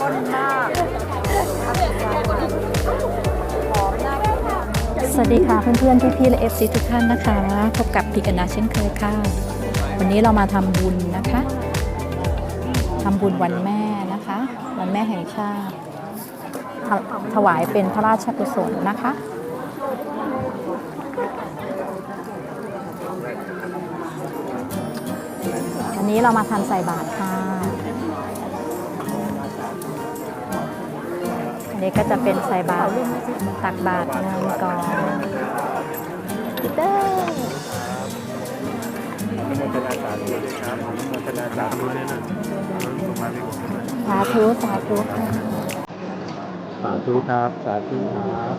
ข้นมากสวัสดีค่ะเพื่อนๆ พี่ๆ และเอฟซีทุกท่านนะคะ พบกับพิกนาเช่นเคยค่ะ วันนี้เรามาทำบุญนะคะทำบุญวันแม่นะคะ วันแม่แห่งชาติถถวายเป็นพระราชกุศลนะคะวันนี้เรามาทำใส่บาตรค่ะ อันนี้ก็จะเป็นใส่บาตรตักบาตรเงินก่อนพีเตอร์โมทนาสาธุครับโมทนาสาธุสาธุค่ะสาธุครับ สาธุครับ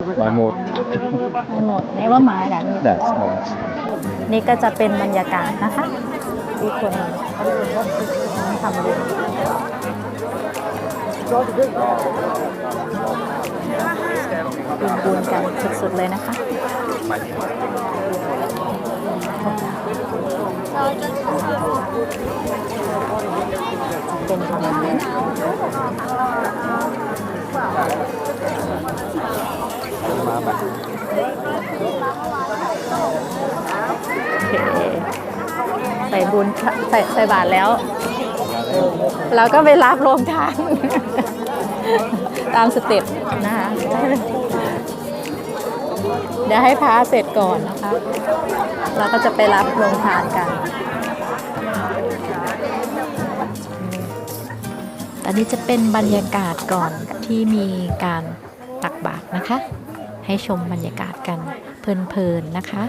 มาหมดไม่หมดนี่ว่าไม้แบบนี้ได้ครับนี่ก็จะเป็นบรรยากาศนะคะที่คนทำบุญบุญบุญกันสุดๆเลยนะคะเป็นประมาณนี้ มาแบบ โอเคใส่ บุญใส่ใส่บาตรแล้ว เราก็ไปรับรวมทางตามสเต็ปนะคะ เดี๋ยวให้พระเสร็จก่อนนะคะ เราก็จะไปรับโรงทานกันอันนี้จะเป็นบรรยากาศก่อนที่มีการตักบาตรนะคะ ให้ชมบรรยากาศกันเพลินๆนะคะ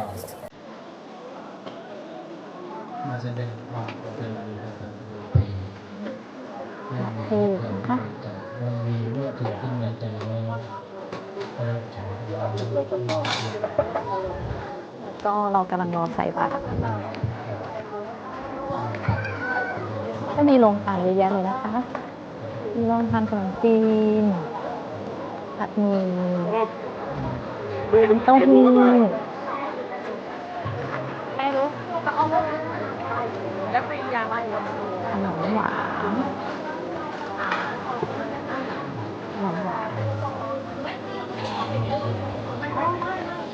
มาแสดงความกตัญญูกตเวทีไม่มีถูกความค่ะต่างมันมีเมื่อเกิดขึ้นในใจแล้วแล้วฉันเราก็เรากำลังรอใส่บาตรก็มีโรงทานเยอะแยะเลยนะคะ มีโรงทานขนมจีนผัดหมี่น้ำเต้าหู้ ขนมหวานขนมหวาน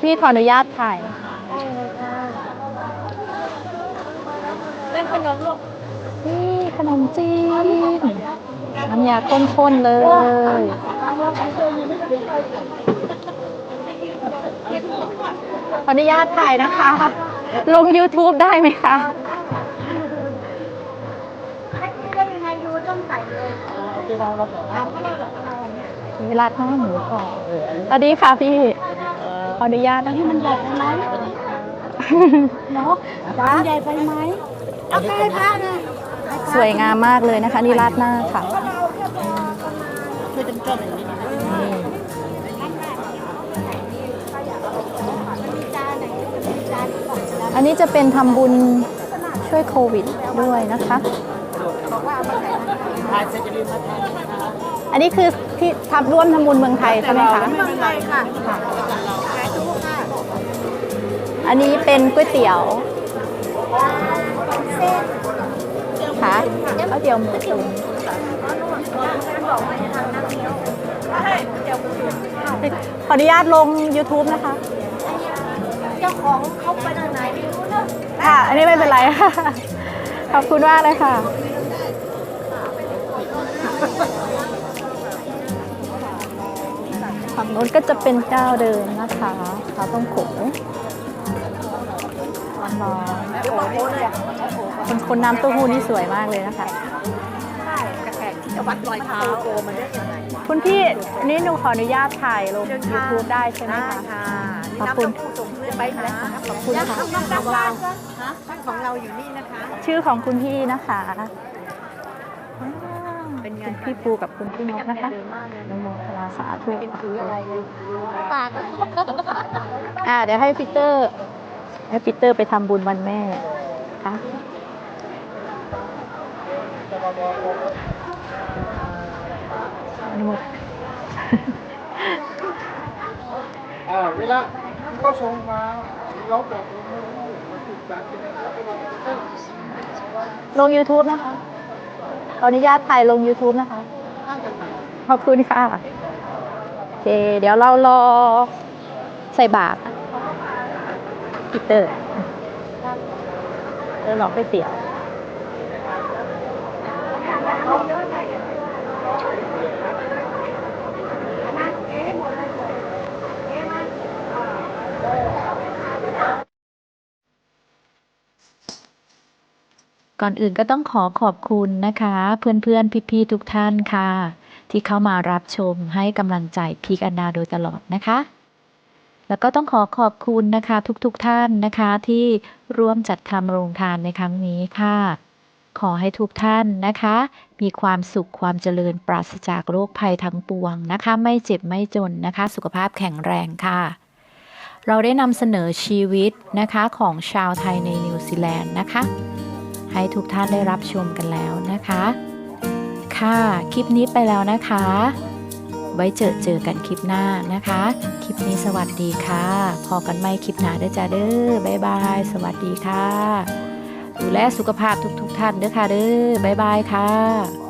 พี่ขออนุญาตถ่ายเป็นขนมลูกนี่ขนมจีนน้ำยาข้นๆเลยขออนุญาตถ่ายนะคะ ลง YouTube ได้ไหมคะ ได้ยังไงดูต้องใส่เลย เอาเพราะเราเวลาทอดหมูกรอบสวัสดีค่ะพี่ ขออนุญาตนะมันบอกได้ไหมเนาะจ้าใหญ่ไปไหมเอาไปให้พระนะสวยงามมากเลยนะคะ นี่ราดหน้าค่ะคือเป็นต้นอย่างนี้นะนี่อันนี้จะเป็นทำบุญช่วยโควิดด้วยนะคะทานเสร็จจะดีมาทานอันนี้คือที่ทำร่วมทำบุญเมืองไทยใช่ไหมคะ เมืองไทยค่ะขายทุกค่ะอันนี้เป็นก๋วยเตี๋ยวค่ะก๋วยเตี๋ยวหมูตุ๋นขออนุญาตลง YouTube นะคะ เจ้าของเขาไปทางไหนไม่รู้เนอะค่ะ อันนี้ไม่เป็นไรขอบคุณมากเลยค่ะ ฝั่งโน้นก็จะเป็นเจ้าเดิมนะคะข้าวต้มโขร้อนๆคนคนน้ำเต้าหู้นี่สวยมากเลยนะคะใช่กระแขกที่จะวัดรอยเท้าโกมันได้ยังไงคุณพี่อันนี้หนูขออนุญาตถ่ายลง YouTube ได้ใช่ไหมได้คะค่ะขอบคุณนี่น้ำเต้าหู้ส่งเพื่อนไปนะขอบคุณค่ะน้ำน้ำน้ำร้านท่านของเราอยู่นี่นะคะ ชื่อของคุณพี่นะคะเป็นไงคุณ พี่ปูกับคุณพี่นกนะคะนโมทนาสาธุถืออะไรปากอ่าเดี๋ยวให้ปีเตอร์ให้ปีเตอร์ไปทำบุญวันแม่ค่ะอนุโมทอ่าเวลาก็ส่งมาเราแบบมาติดแบบนี้ลง YouTube นะคะ ขออนุญาตถ่ายลง YouTube นะคะ ขอบคุณค่ะ โอเค เดี๋ยวเรารอใส่บาตรพีเตอร์เออลอไปเสียว ก่อนอื่นก็ต้องขอขอบคุณนะคะ เพื่อนๆ พี่ๆ ทุกท่านค่ะ ที่เข้ามารับชมให้กำลังใจพีกอันนาโดยตลอดนะคะ แล้วก็ต้องขอขอบคุณนะคะทุกๆทท่านนะคะที่ร่วมจัดทำโรงทานในครั้งนี้ค่ะ ขอให้ทุกท่านนะคะ มีความสุขความเจริญปราศจากโรคภัยทั้งปวงนะคะ ไม่เจ็บไม่จนนะคะ สุขภาพแข็งแรงค่ะเราได้นำเสนอชีวิตนะคะของชาวไทยในนิวซีแลนด์นะคะ ให้ทุกท่านได้รับชมกันแล้วนะคะ ค่ะคลิปนี้ไปแล้วนะคะ ไว้เจอเจอกันคลิปหน้านะคะ คลิปนี้สวัสดีค่ะ พอกันไม่คลิปหน้าเด้อจ้าเด้อบ๊ายบาย สวัสดีค่ะ ดูแลสุขภาพทุกๆทท่านเด้อค่ะเด้อบ๊ายบายค่ะ